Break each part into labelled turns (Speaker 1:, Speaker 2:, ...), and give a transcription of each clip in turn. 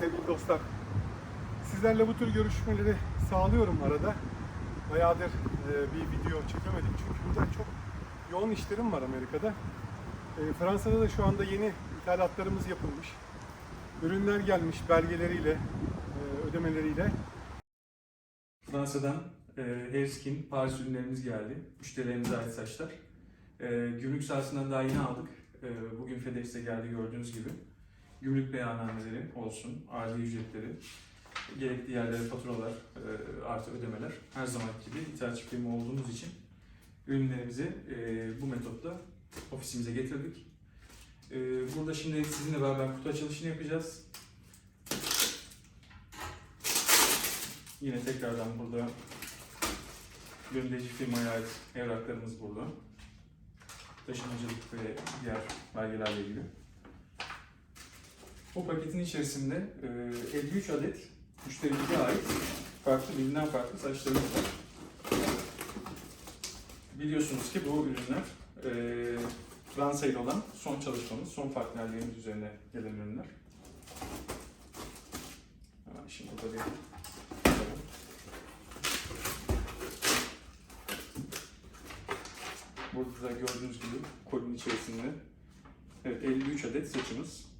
Speaker 1: sevgili dostlar. Sizlerle bu tür görüşmeleri sağlıyorum arada. Bayağıdır e, bir video çekemedik çünkü burada çok yoğun işlerim var Amerika'da. E, Fransa'da da şu anda yeni ithalatlarımız yapılmış. Ürünler gelmiş belgeleriyle, e, ödemeleriyle.
Speaker 2: Fransa'dan Herskin Paris ürünlerimiz geldi. Müşterilerimize ait saçlar. Gümrük sahasından daha yeni aldık. Bugün FedEx'e geldi gördüğünüz gibi. Gümrük beyannameleri olsun, arıza ücretleri, gerekli yerlere faturalar, e, artı ödemeler. Her zaman gibi ithalatçı firma olduğumuz için ürünlerimizi e, bu metotla ofisimize getirdik. E, burada şimdi sizinle beraber kutu açılışını yapacağız. Yine tekrardan burada gönderici firmaya ait evraklarımız burada. Taşımacılık ve diğer belgelerle ilgili. Bu paketin içerisinde e, 53 adet müşterimize ait farklı birbirinden farklı saçlarımız var. Biliyorsunuz ki bu ürünler e, Fransa ile olan son çalışmamız, son partnerliğimiz üzerine gelen ürünler. Şimdi burada bir Burada da gördüğünüz gibi kolinin içerisinde evet, 53 adet saçımız.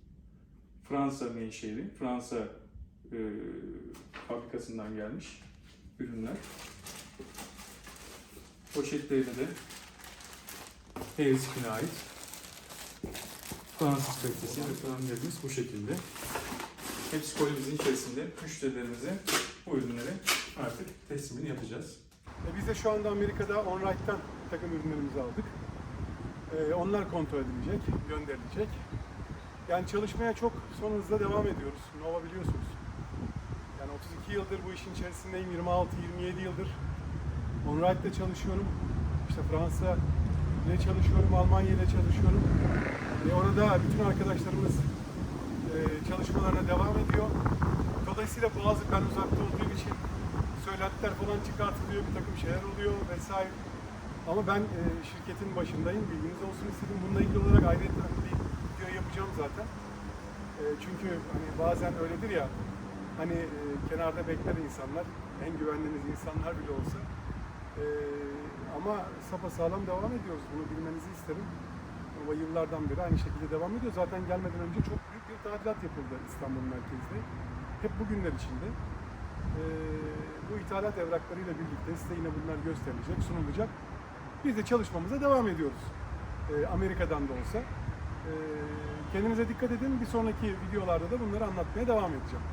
Speaker 2: Fransa menşeli, Fransa e, fabrikasından gelmiş ürünler. Poşetleriyle de Harris'ine ait Fransız kalitesi referanlarımız bu şekilde. Hepsi kolimizin içerisinde müşterilerimize bu ürünleri artık teslimini yapacağız.
Speaker 1: E, biz de şu anda Amerika'da OnRight'tan takım ürünlerimizi aldık. E, onlar kontrol edilecek, gönderilecek. Yani çalışmaya çok son hızla devam ediyoruz. Nova biliyorsunuz. Yani 32 yıldır bu işin içerisindeyim. 26-27 yıldır OnRight'ta çalışıyorum. İşte Fransa ile çalışıyorum, Almanya ile çalışıyorum. E, orada bütün arkadaşlarımız e, çalışmalarına devam ediyor. Dolayısıyla bazı ben uzakta olduğum için söylentiler falan çıkartılıyor, bir takım şeyler oluyor vesaire. Ama ben e, şirketin başındayım, bilginiz olsun istedim. Bununla ilgili olarak ayrıca bir video yapacağım zaten. E, çünkü hani bazen öyledir ya, hani e, kenarda bekler insanlar, en güvendiğiniz insanlar bile olsa. E, ama sapasağlam devam ediyoruz, bunu bilmenizi isterim. Ama yıllardan beri aynı şekilde devam ediyor. Zaten gelmeden önce çok büyük bir tadilat yapıldı İstanbul merkezde. Hep bugünler içinde. Ee, bu ithalat evraklarıyla birlikte size yine bunlar gösterilecek, sunulacak. Biz de çalışmamıza devam ediyoruz. Ee, Amerika'dan da olsa. Ee, kendinize dikkat edin. Bir sonraki videolarda da bunları anlatmaya devam edeceğim.